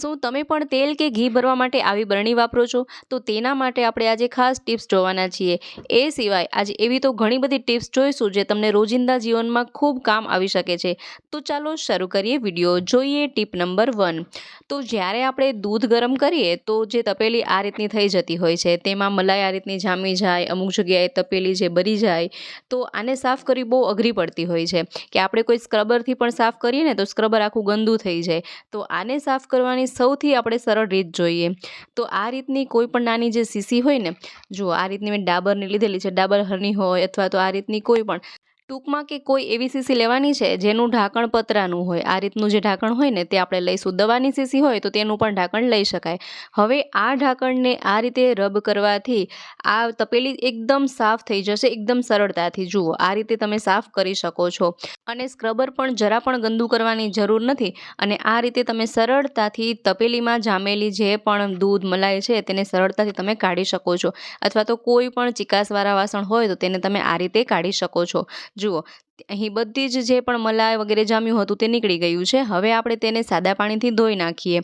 શું તમે પણ તેલ કે ઘી ભરવા માટે આવી બરણી વાપરો છો? તો તેના માટે આપણે આજે ખાસ ટિપ્સ જોવાના છીએ. એ સિવાય આજે એવી તો ઘણી બધી ટિપ્સ જોઈશું જે તમને રોજિંદા જીવનમાં ખૂબ કામ આવી શકે છે. તો ચાલો શરૂ કરીએ વીડિયો. જોઈએ ટીપ નંબર વન. તો જ્યારે આપણે દૂધ ગરમ કરીએ તો જે તપેલી આ રીતની થઈ જતી હોય છે. તેમાં મલાઈ આ રીતની જામી જાય, અમુક જગ્યાએ તપેલી જે બરી જાય, તો આને સાફ કરવી બહુ અઘરી પડતી હોય છે. કે આપણે કોઈ સ્ક્રબરથી પણ સાફ કરીએ ને તો સ્ક્રબર આખું ગંદુ થઈ જાય. તો આને સાફ કરવાની સૌથી આપણે સરળ રીત જોઈએ. તો આ રીતની કોઈ પણ નાની જે સીસી હોય ને, જુઓ આ રીતની મેં ડાબરની લીધેલી છે, ડાબર હરની હોય અથવા તો આ રીતની કોઈ પણ ટૂંકમાં કે કોઈ એવી સીસી લેવાની છે, જેનું ઢાંકણ પતરાનું હોય. આ રીતનું જે ઢાંકણ હોય ને, તે આપણે લઈશું. દવાની સીસી હોય તો તેનું પણ ઢાંકણ લઈ શકાય. હવે આ ઢાંકણને આ રીતે રબ કરવાથી આ તપેલી એકદમ સાફ થઈ જશે, એકદમ સરળતાથી. જુઓ, આ રીતે તમે સાફ કરી શકો છો. અને સ્ક્રબર પણ જરા પણ ગંદુ કરવાની જરૂર નથી. અને આ રીતે તમે સરળતાથી તપેલીમાં જામેલી જે પણ દૂધ મલાઈ છે, તેને સરળતાથી તમે કાઢી શકો છો. અથવા તો કોઈ પણ ચિકાસવાળા વાસણ હોય તો તેને તમે આ રીતે કાઢી શકો છો. જુઓ અહીં બધી જ જે પણ મલાઈ વગેરે જામ્યું હતું તે નીકળી ગયું છે. હવે આપણે તેને સાદા પાણીથી ધોઈ નાખીએ.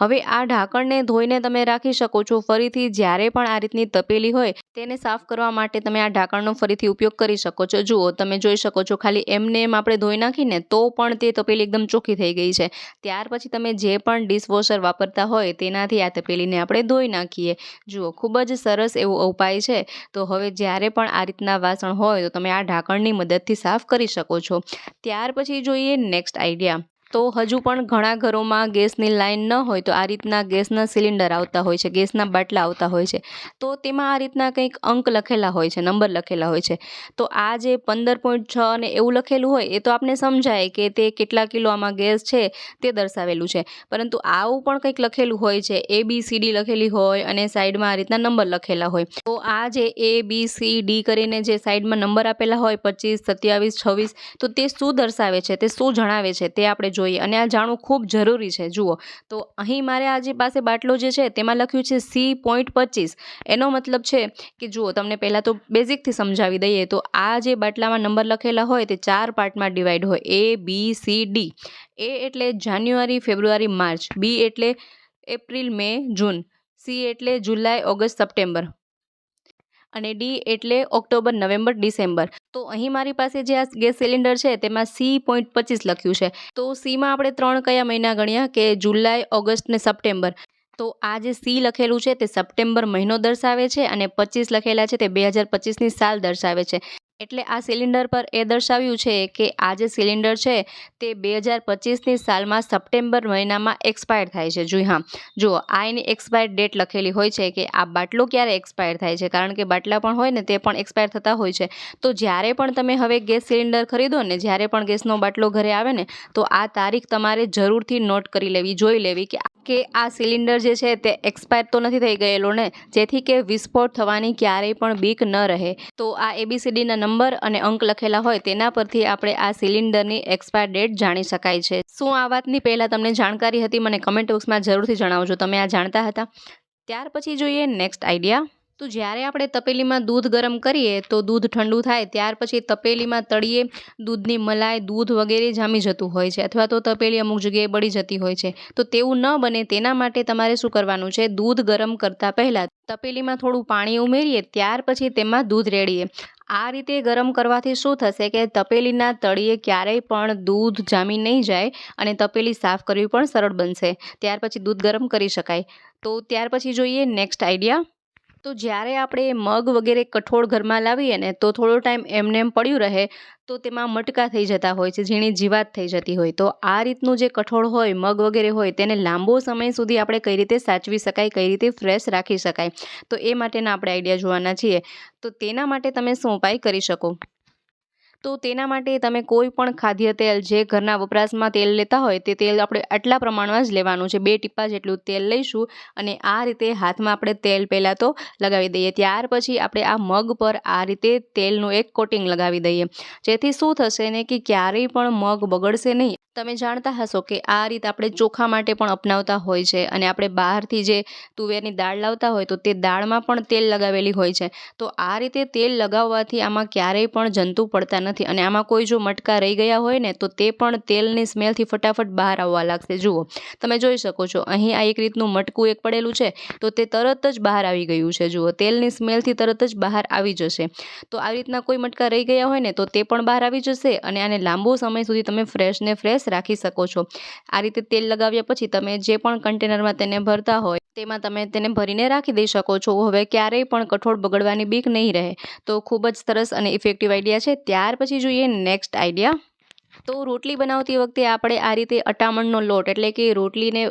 હવે આ ઢાંકણને ધોઈને તમે રાખી શકો છો. ફરીથી જ્યારે પણ આ રીતની તપેલી હોય તેને સાફ કરવા માટે તમે આ ઢાંકણનો ફરીથી ઉપયોગ કરી શકો છો. જુઓ, તમે જોઈ શકો છો ખાલી એમને એમ આપણે ધોઈ નાખીને તો પણ તે તપેલી એકદમ ચોખ્ખી થઈ ગઈ છે. ત્યાર પછી તમે જે પણ ડિશવોશર વાપરતા હોય તેનાથી આ તપેલીને આપણે ધોઈ નાખીએ. જુઓ, ખૂબ જ સરસ એવો ઉપાય છે. તો હવે જ્યારે પણ આ રીતના વાસણ હોય તો તમે આ ઢાંકણની મદદથી સાફ કરી શકો છો. ત્યાર પછી જોઈએ નેક્સ્ટ આઈડિયા તો હજુ પણ ઘણા ઘરોમાં ગેસની લાઈન ન હોય તો આ રીતના ગેસના સિલિન્ડર આવતા હોય છે, ગેસના બાટલા આવતા હોય છે. તો તેમાં આ રીતના કંઈક અંક લખેલા હોય છે, નંબર લખેલા હોય છે. તો આ જે પંદર પોઈન્ટ છ અને એવું લખેલું હોય એ તો આપણે સમજાય કે તે કેટલા કિલો આમાં ગેસ છે તે દર્શાવેલું છે. પરંતુ આવું પણ કંઈક લખેલું હોય છે, એ બી સી ડી લખેલી હોય અને સાઈડમાં આ રીતના નંબર લખેલા હોય. તો આ જે એ બી સી ડી કરીને જે સાઈડમાં નંબર આપેલા હોય પચીસ, સત્યાવીસ, છવ્વીસ તો તે શું દર્શાવે છે, તે શું જણાવે છે તે આપણે જોઈએ અને આ જાણવું ખૂબ જરૂરી છે. જુઓ, તો અહીં મારે આ જે પાસે બાટલો જે છે તેમાં લખ્યું છે સી પોઈન્ટ પચીસ. એનો મતલબ છે કે જુઓ, તમને પહેલાં તો બેઝિકથી સમજાવી દઈએ, તો આ જે બાટલામાં નંબર લખેલા હોય તે ચાર પાર્ટમાં ડિવાઈડ હોય. એ બી સી ડી એ એટલે જાન્યુઆરી, ફેબ્રુઆરી, માર્ચ. બી એટલે એપ્રિલ, મે, જૂન. સી એટલે જુલાઈ, ઓગસ્ટ, સપ્ટેમ્બર. અને ડી એટલે ઓક્ટોબર, નવેમ્બર, ડિસેમ્બર. તો અહીં મારી પાસે જે આ ગેસ સિલિન્ડર છે, તેમાં સી પોઈન્ટ પચીસ લખ્યું છે. તો સીમાં આપણે ત્રણ કયા મહિના ગણ્યા? કે જુલાઈ, ઓગસ્ટ ને સપ્ટેમ્બર. તો આ જે સી લખેલું છે, તે સપ્ટેમ્બર મહિનો દર્શાવે છે અને પચીસ લખેલા છે, તે બે હજાર પચીસની સાલ દર્શાવે છે. એટલે આ સિલિન્ડર પર એ દર્શાવ્યું છે કે આ જે સિલિન્ડર છે તે બે હજાર પચીસની સાલમાં સપ્ટેમ્બર મહિનામાં એક્સપાયર થાય છે. જોઈ હા. જુઓ, આ એની એક્સપાયર ડેટ લખેલી હોય છે કે આ બાટલો ક્યારે એક્સપાયર થાય છે, કારણ કે બાટલા પણ હોય ને તે પણ એક્સપાયર થતા હોય છે. તો જ્યારે પણ તમે હવે ગેસ સિલિન્ડર ખરીદો ને, જ્યારે પણ ગેસનો બાટલો ઘરે આવે ને, તો આ તારીખ તમારે જરૂરથી નોટ કરી લેવી, જોઈ લેવી કે કે આ સિલિન્ડર જે છે તે એક્સપાયર તો નથી થઈ ગયેલો ને? જેથી કે વિસ્ફોટ થવાની ક્યારેય પણ બીક ન રહે. તો આ એબીસીડીના નંબર અને અંક લખેલા હોય તેના પરથી આપણે આ સિલિન્ડરની એક્સપાયર ડેટ જાણી શકાય છે. શું આ વાતની પહેલાં તમને જાણકારી હતી? મને કમેન્ટ બોક્સમાં જરૂરથી જણાવજો. તમે આ જાણતા હતા. ત્યાર પછી જોઈએ નેક્સ્ટ આઈડિયા તો જ્યારે આપણે તપેલીમાં દૂધ ગરમ કરીએ તો દૂધ ઠંડુ થાય, ત્યાર પછી તપેલીમાં તળીએ, દૂધની મલાઈ, દૂધ વગેરે જામી જતું હોય છે અથવા તો તપેલી અમુક જગ્યાએ બળી જતી હોય છે. તો તેવું ન બને તેના માટે તમારે શું કરવાનું છે? દૂધ ગરમ કરતાં પહેલાં તપેલીમાં થોડું પાણી ઉમેરીએ, ત્યાર પછી તેમાં દૂધ રેડીએ. આ રીતે ગરમ કરવાથી શું થશે કે તપેલીના તળીએ ક્યારેય પણ દૂધ જામી નહીં જાય અને તપેલી સાફ કરવી પણ સરળ બનશે. ત્યાર પછી દૂધ ગરમ કરી શકાય. તો ત્યાર પછી જોઈએ નેક્સ્ટ આઈડિયા. તો જ્યારે આપણે મગ વગેરે કઠોળ ઘરમાં લાવીએ ને, તો થોડો ટાઈમ એમને એમ પડ્યું રહે, તો તેમાં મટકા થઈ જતા હોય છે, ઝીણી જીવાત થઈ જતી હોય. તો આ રીતનું જે કઠોળ હોય, મગ વગેરે હોય, તેને લાંબો સમય સુધી આપણે કઈ રીતે સાચવી શકાય, કઈ રીતે ફ્રેશ રાખી શકાય? તો એ માટેના આપણે આઈડિયા જોવાના છીએ. તો તેના માટે તમે શું ઉપાય કરી શકો? તો તેના માટે તમે કોઈ પણ ખાદ્ય તેલ જે ઘરના વપરાશમાં તેલ લેતા હોય તે તેલ આપણે આટલા પ્રમાણમાં જ લેવાનું છે. બે ટીપા જેટલું તેલ લઈશું અને આ રીતે હાથમાં આપણે તેલ પહેલાં તો લગાવી દઈએ. ત્યાર પછી આપણે આ મગ પર આ રીતે તેલનું એક કોટિંગ લગાવી દઈએ. જેથી શું થશે ને કે ક્યારેય પણ મગ બગડશે નહીં. તમે જાણતા હશો કે આ રીત આપણે ચોખા માટે પણ અપનાવતા હોય છે અને આપણે બહારથી જે તુવેરની દાળ લાવતા હોય તો તે દાળમાં પણ તેલ લગાવેલી હોય છે. તો આ રીતે તેલ લગાવવાથી આમાં ક્યારેય પણ જંતુ પડતા નથી. નથી. અને આમાં કોઈ જો મટકા રહી ગયા હોય ને, તો તે પણ તેલની સ્મેલથી ફટાફટ બહાર આવવા લાગશે. જુઓ, તમે જોઈ શકો છો, અહીં આ એક રીતનું મટકું એક પડેલું છે, તો તે તરત જ બહાર આવી ગયું છે. જુઓ, તેલની સ્મેલથી તરત જ બહાર આવી જશે. તો આવી રીતના કોઈ મટકા રહી ગયા હોય ને, તો તે પણ બહાર આવી જશે અને આને લાંબો સમય સુધી તમે ફ્રેશ ને ફ્રેશ રાખી શકો છો. આ રીતે તેલ લગાવ્યા પછી તમે જે પણ કન્ટેનરમાં તેને ભરતા હોય, તેમાં તમે તેને ભરીને રાખી દઈ શકો છો. હવે ક્યારેય પણ કઠોળ બગડવાની બીક નહીં રહે. તો ખૂબ જ સરસ અને ઇફેક્ટિવ આઈડિયા છે. ત્યાર જોઈએ નેક્સ્ટ આઈડિયા તો રોટલી બનાવતી વખતે આપણે આ રીતે અટામણનો લોટ, એટલે કે રોટલીને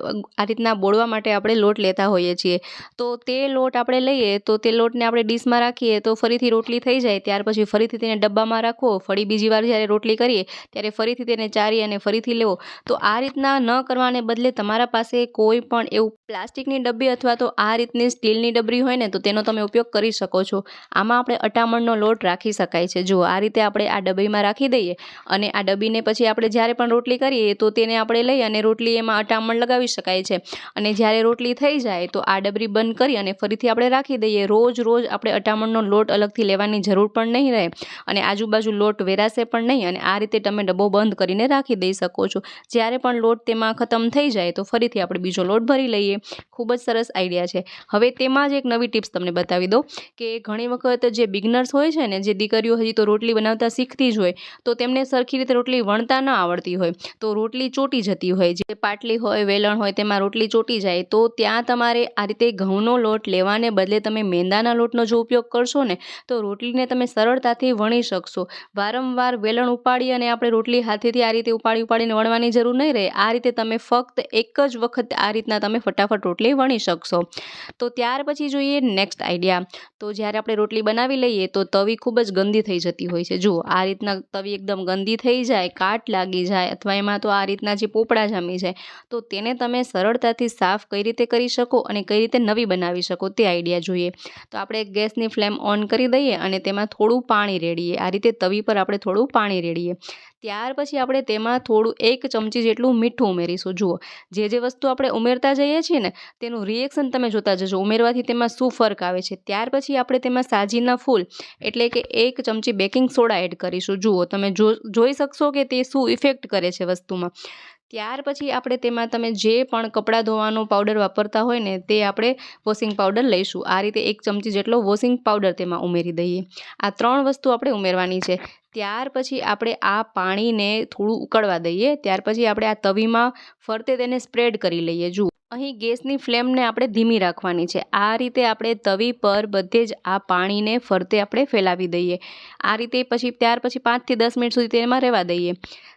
આ રીતના બોળવા માટે આપણે લોટ લેતા હોઈએ છીએ. તો તે લોટ આપણે લઈએ, તો તે લોટને આપણે ડીશમાં રાખીએ, તો ફરીથી રોટલી થઈ જાય, ત્યાર પછી ફરીથી તેને ડબ્બામાં રાખવો, ફરી બીજી વાર જ્યારે રોટલી કરીએ, ત્યારે ફરીથી તેને ચારી અને ફરીથી લેવો. તો આ રીતના ન કરવાને બદલે તમારા પાસે કોઈ પણ એવું પ્લાસ્ટિકની ડબ્બી અથવા તો આ રીતની સ્ટીલની ડબરી હોય ને, તો તેનો તમે ઉપયોગ કરી શકો છો. આમાં આપણે અટામણનો લોટ રાખી શકાય છે. જુઓ આ રીતે આપણે આ ડબ્બીમાં રાખી દઈએ અને આ ડબ્બીને પછી આપણે જ્યારે પણ રોટલી કરીએ તો તેને આપણે લઈ અને રોટલી એમાં અટામણ લગાવી શકાય છે. અને જ્યારે રોટલી થઈ જાય તો આ ડબરી બંધ કરી અને ફરીથી આપણે રાખી દઈએ. રોજ રોજ આપણે અટામણનો લોટ અલગથી લેવાની જરૂર પણ નહીં રહે અને આજુબાજુ લોટ વેરાશે પણ નહીં અને આ રીતે તમે ડબ્બો બંધ કરીને રાખી દઈ શકો છો. જ્યારે પણ લોટ તેમાં ખતમ થઈ જાય તો ફરીથી આપણે બીજો લોટ ભરી લઈએ. ખૂબ જ સરસ આઈડિયા છે. હવે તેમાં જ એક નવી ટિપ્સ તમને બતાવી દો કે ઘણી વખત જે બિગનર્સ હોય છે ને, જે દીકરીઓ હજી તો રોટલી બનાવતા શીખતી જ હોય, તો તેમને સરખી રીતે રોટલી વણતા ન આવડતી હોય, તો રોટલી ચોટી જતી હોય. જે પાટલી હોય, વેલણ હોય, તેમાં રોટલી ચોટી જાય, તો ત્યાં તમારે આ રીતે ઘઉંનો લોટ લેવાને બદલે તમે મેંદાના લોટનો જો ઉપયોગ કરશો ને, તો રોટલીને તમે સરળતાથી વણી શકશો. વારંવાર વેલણ ઉપાડી અને આપણે રોટલી હાથેથી આ રીતે ઉપાડી ઉપાડીને વણવાની જરૂર નહીં રહે. આ રીતે તમે ફક્ત એક જ વખત આ રીતના તમે ફટાફટ રોટલી વણી શકશો. તો ત્યાર પછી જોઈએ નેક્સ્ટ આઈડિયા તો જ્યારે આપણે રોટલી બનાવી લઈએ, તો તવી ખૂબ જ ગંદી થઈ જતી હોય છે. જુઓ, આ રીતના તવી એકદમ ગંદી થઈ જાય કાટ લાગી જાય અથવા એમાં તો આ રીતના જે પોપડા જામી જાય, તો તેને તમે સરળતાથી સાફ કઈ રીતે કરી શકો અને કઈ રીતે નવી બનાવી શકો તે આઈડિયા જોઈએ. તો આપણે ગેસની ફ્લેમ ઓન કરી દઈએ અને તેમાં થોડું પાણી રેડીએ. આ રીતે તવી પર આપણે થોડું પાણી રેડીએ. ત્યાર પછી આપણે તેમાં થોડું એક ચમચી જેટલું મીઠું ઉમેરીશું. જુઓ, જે જે વસ્તુ આપણે ઉમેરતા જઈએ છીએ ને, તેનું રિએક્શન તમે જોતા જજો. ઉમેરવાથી તેમાં શું ફર્ક આવે છે? ત્યાર પછી આપણે તેમાં સાજીના ફૂલ, એટલે કે એક ચમચી બેકિંગ સોડા એડ કરીશું. જુઓ, તમે જોઈ શકશો કે તે શું ઇફેક્ટ કરે છે વસ્તુમાં. ત્યાર પછી આપણે તેમાં તમે જે પણ કપડાં ધોવાનો પાવડર વાપરતા હોય ને, તે આપણે વોશિંગ પાવડર લઈશું. આ રીતે એક ચમચી જેટલો વોશિંગ પાવડર તેમાં ઉમેરી દઈએ. આ ત્રણ વસ્તુ આપણે ઉમેરવાની છે. ત્યાર પછી આપણે આ પાણીને થોડું ઉકળવા દઈએ. ત્યાર પછી આપણે આ તવીમાં ફરતે તેને સ્પ્રેડ કરી લઈએ. જુઓ. અહીં ગેસની ફ્લેમને આપણે ધીમી રાખવાની છે. આ રીતે આપણે તવી પર બધે જ આ પાણીને ફરતે આપણે ફેલાવી દઈએ. આ રીતે પછી ત્યાર પછી પાંચથી દસ મિનિટ સુધી તેમાં રહેવા દઈએ.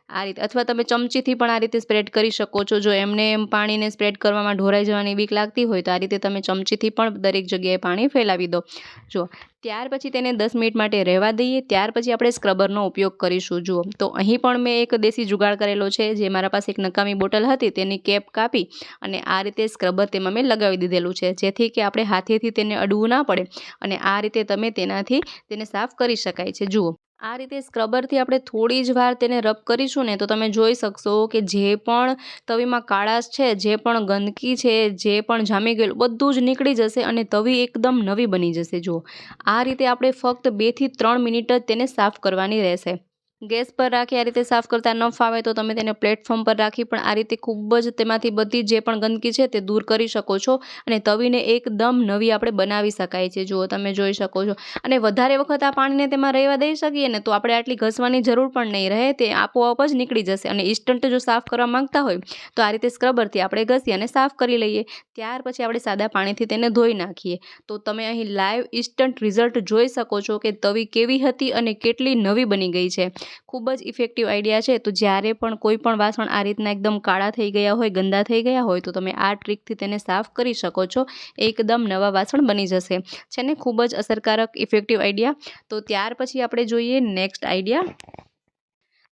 આ રીતે અથવા તમે ચમચીથી પણ આ રીતે સ્પ્રેડ કરી શકો છો. જો એમને એમ પાણીને સ્પ્રેડ કરવામાં ઢોરાઈ જવાની બીક લાગતી હોય તો આ રીતે તમે ચમચીથી પણ દરેક જગ્યાએ પાણી ફેલાવી દો. જો ત્યાર પછી તેને દસ મિનિટ માટે રહેવા દઈએ. ત્યાર પછી આપણે સ્ક્રબરનો ઉપયોગ કરીશું. જુઓ, તો અહીં પણ મેં એક દેશી જુગાડ કરેલો છે. જે મારા પાસે એક નકામી બોટલ હતી, તેની કેપ કાપી અને આ રીતે સ્ક્રબર તેમાં મેં લગાવી દીધેલું છે. જેથી કે આપણે હાથેથી તેને અડવું ના પડે અને આ રીતે તમે તેનાથી તેને સાફ કરી શકાય છે. જુઓ આ રીતે સ્ક્રબરથી આપણે થોડી જ વાર તેને રબ કરીશું ને, તો તમે જોઈ શકશો કે જે પણ તવીમાં કાળાશ છે, જે પણ ગંદકી છે, જે પણ જામી ગયેલું, બધું જ નીકળી જશે અને તવી એકદમ નવી બની જશે. જુઓ, આ રીતે આપણે ફક્ત બેથી ત્રણ મિનિટ જ તેને સાફ કરવાની રહેશે. ગેસ પર રાખી, આ રીતે સાફ કરતા ન ફાવે તો તમે તેને પ્લેટફોર્મ પર રાખી પણ આ રીતે ખૂબ જ તેમાંથી બધી જે પણ ગંદકી છે તે દૂર કરી શકો છો અને તવીને એકદમ નવી આપણે બનાવી શકાય છે. જુઓ, તમે જોઈ શકો છો. અને વધારે વખત આ પાણીને તેમાં રહેવા દઈ શકીએ ને તો આપણે આટલી ઘસવાની જરૂર પણ નહીં રહે, તે આપોઆપ જ નીકળી જશે અને ઇન્સ્ટન્ટ જો સાફ કરવા માંગતા હોય તો આ રીતે સ્ક્રબરથી આપણે ઘસી અને સાફ કરી લઈએ. ત્યાર પછી આપણે સાદા પાણીથી તેને ધોઈ નાખીએ. તો તમે અહીં લાઈવ ઇન્સ્ટન્ટ રિઝલ્ટ જોઈ શકો છો કે તવી કેવી હતી અને કેટલી નવી બની ગઈ છે. ખૂબ જ ઇફેક્ટિવ આઈડિયા છે. તો જ્યારે પણ કોઈ પણ વાસણ આ રીતના એકદમ કાળા થઈ ગયા હોય, ગંદા થઈ ગયા હોય, તો તમે આ ટ્રીકથી તેને સાફ કરી શકો છો. એકદમ નવા વાસણ બની જશે. છે ને? ખૂબ જ અસરકારક ઇફેક્ટિવ આઈડિયા તો ત્યાર પછી આપણે જોઈએ નેક્સ્ટ આઈડિયા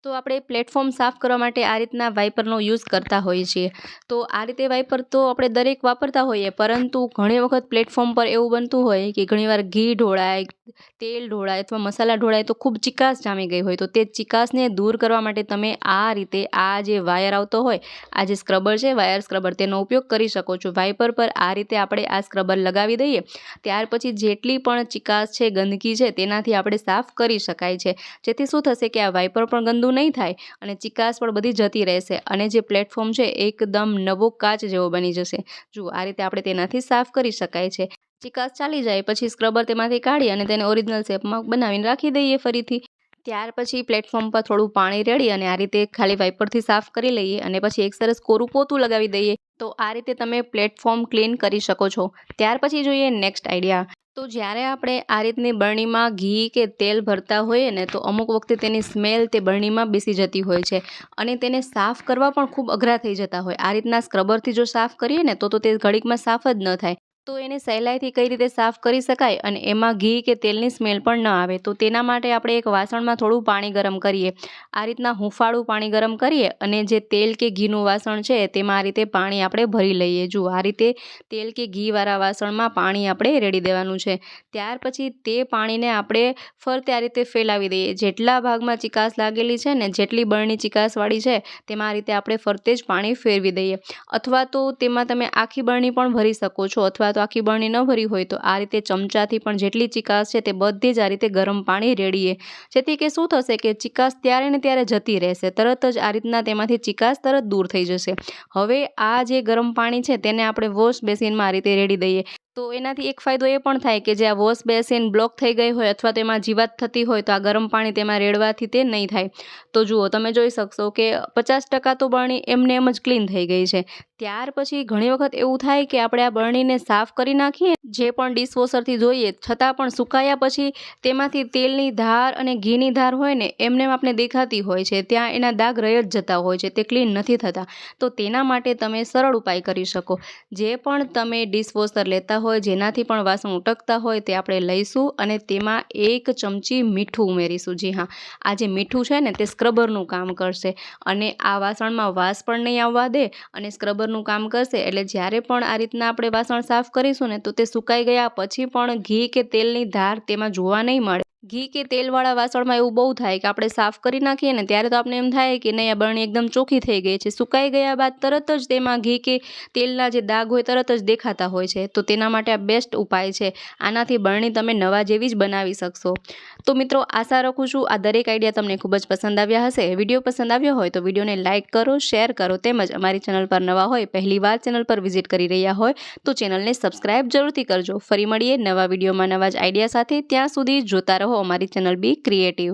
તો આપણે પ્લેટફોર્મ સાફ કરવા માટે આ રીતના વાઇપરનો યુઝ કરતા હોઈએ છીએ. તો આ રીતે વાઇપર તો આપણે દરેક વાપરતા હોઈએ, પરંતુ ઘણી વખત પ્લેટફોર્મ પર એવું બનતું હોય કે ઘણીવાર ઘી ઢોળાય, તેલ ઢોળાય અથવા મસાલા ઢોળાય તો ખૂબ ચિકાસ જામી ગઈ હોય. તો તે ચિકાસને દૂર કરવા માટે તમે આ રીતે આ જે વાયર આવતો હોય, આ જે સ્ક્રબર છે વાયર સ્ક્રબર તેનો ઉપયોગ કરી શકો છો. વાઇપર પર આ રીતે આપણે આ સ્ક્રબર લગાવી દઈએ, ત્યાર પછી જેટલી પણ ચિકાસ છે, ગંદકી છે, તેનાથી આપણે સાફ કરી શકાય છે. જેથી શું થશે કે આ વાઇપર પણ ગંદુ નહીં થાય અને ચિકાસ પણ બધી જતી રહેશે અને જે પ્લેટફોર્મ છે એકદમ નવો કાચ જેવો બની જશે. જુઓ, આ રીતે આપણે તેનાથી સાફ કરી શકાય છે. ચિકાસ ચાલી જાય પછી સ્ક્રબર તેમાંથી કાઢી અને તેને ઓરિજિનલ શેપમાં બનાવીને રાખી દઈએ ફરીથી. ત્યાર પછી પ્લેટફોર્મ પર થોડું પાણી રેડી અને આ રીતે ખાલી વાઇપરથી સાફ કરી લઈએ અને પછી એક સરસ કોરું પોતું લગાવી દઈએ. તો આ રીતે તમે પ્લેટફોર્મ ક્લીન કરી શકો છો. ત્યાર પછી જોઈએ નેક્સ્ટ આઈડિયા તો જ્યારે આપણે આ રીતની બરણીમાં ઘી કે તેલ ભરતા હોઈએ ને, તો અમુક વખતે તેની સ્મેલ તે બરણીમાં બેસી જતી હોય છે અને તેને સાફ કરવા પણ ખૂબ અઘરા થઈ જતા હોય. આ રીતના સ્ક્રબરથી જો સાફ કરીએ ને, તો તો તે ઘડીકમાં સાફ જ ન થાય. તો એને સહેલાઈથી કઈ રીતે સાફ કરી શકાય અને એમાં ઘી કે તેલની સ્મેલ પણ ન આવે, તો તેના માટે આપણે એક વાસણમાં થોડું પાણી ગરમ કરીએ. આ રીતના હુંફાળું પાણી ગરમ કરીએ અને જે તેલ કે ઘીનું વાસણ છે તેમાં આ રીતે પાણી આપણે ભરી લઈએ. જુઓ આ રીતે તેલ કે ઘીવાળા વાસણમાં પાણી આપણે રેડી દેવાનું છે, ત્યાર પછી તે પાણીને આપણે ફરતે આ રીતે ફેલાવી દઈએ. જેટલા ભાગમાં ચિકાસ લાગેલી છે ને જેટલી બળની ચિકાસવાળી છે, તેમાં આ રીતે આપણે ફરતે જ પાણી ફેરવી દઈએ. અથવા તો તેમાં તમે આખી બળની પણ ભરી શકો છો, અથવા તો આખી બરણી ન ભરી હોય તો આ રીતે ચમચાથી પણ જેટલી ચિકાસ છે તે બધી જ આ રીતે ગરમ પાણી રેડીએ. જેથી કે શું થશે કે ચિકાસ ત્યારે ને ત્યારે જતી રહેશે. તરત જ આ રીતના તેમાંથી ચિકાસ તરત દૂર થઈ જશે. હવે આ જે ગરમ પાણી છે તેને આપણે વોશ બેસિનમાં આ રીતે રેડી દઈએ. તો એનાથી એક ફાયદો એ પણ થાય કે જે આ વોશ બેસિન બ્લોક થઈ ગઈ હોય અથવા તેમાં જીવાત થતી હોય તો આ ગરમ પાણી તેમાં રેડવાથી તે નહીં થાય. તો જુઓ, તમે જોઈ શકશો કે પચાસ ટકા તો બરણી એમને એમ જ ક્લીન થઈ ગઈ છે. ત્યાર પછી ઘણી વખત એવું થાય કે આપણે આ બરણીને સાફ કરી નાખીએ, જે પણ ડિશવોશરથી જોઈએ છતાં પણ સુકાયા પછી તેમાંથી તેલની ધાર અને ઘીની ધાર હોય ને એમને આપણે દેખાતી હોય છે. ત્યાં એના દાગ રહી જ જતા હોય છે, તે ક્લીન નથી થતા. તો તેના માટે તમે સરળ ઉપાય કરી શકો. જે પણ તમે ડિશવોશર લેતા હોય, જેનાથી પણ વાસણ ઉટકતા હોય તે આપણે લઈશું અને તેમાં એક ચમચી મીઠું ઉમેરીશું. જી હા, આ જે મીઠું છે ને તે સ્ક્રબરનું કામ કરશે અને આ વાસણમાં વાસ પણ નહીં આવવા દે અને સ્ક્રબરનું કામ કરશે એટલે જ્યારે પણ આ રીતના આપણે વાસણ સાફ કરીશું ને તો તે સુકાઈ ગયા પછી પણ ઘી કે તેલની ધાર તેમાં જોવા નહીં મળે. ઘી કે તેલવાળા વાસણમાં એવું બહુ થાય કે આપણે સાફ કરી નાખીએ ને ત્યારે તો આપણે એમ થાય કે નહીં, આ બરણી એકદમ ચોખ્ખી થઈ ગઈ છે. સુકાઈ ગયા બાદ તરત જ તેમાં ઘી કે તેલના જે દાગ હોય તરત જ દેખાતા હોય છે. તો તેના માટે આ બેસ્ટ ઉપાય છે. આનાથી બરણી તમે નવા જેવી જ બનાવી શકશો. તો મિત્રો, આશા રાખું છું આ દરેક આઈડિયા તમને ખૂબ જ પસંદ આવ્યા હશે. વીડિયો પસંદ આવ્યો હોય તો વિડીયોને લાઇક કરો શેર કરો તેમજ અમારી ચેનલ પર નવા હોય પહેલીવાર ચેનલ પર વિઝિટ કરી રહ્યા હોય તો ચેનલને સબસ્ક્રાઇબ જરૂરથી કરજો. ફરી મળીએ નવા વિડીયોમાં નવા જ આઈડિયા સાથે. ત્યાં સુધી જોતા રહો અમારી ચેનલ બી ક્રિએટિવ.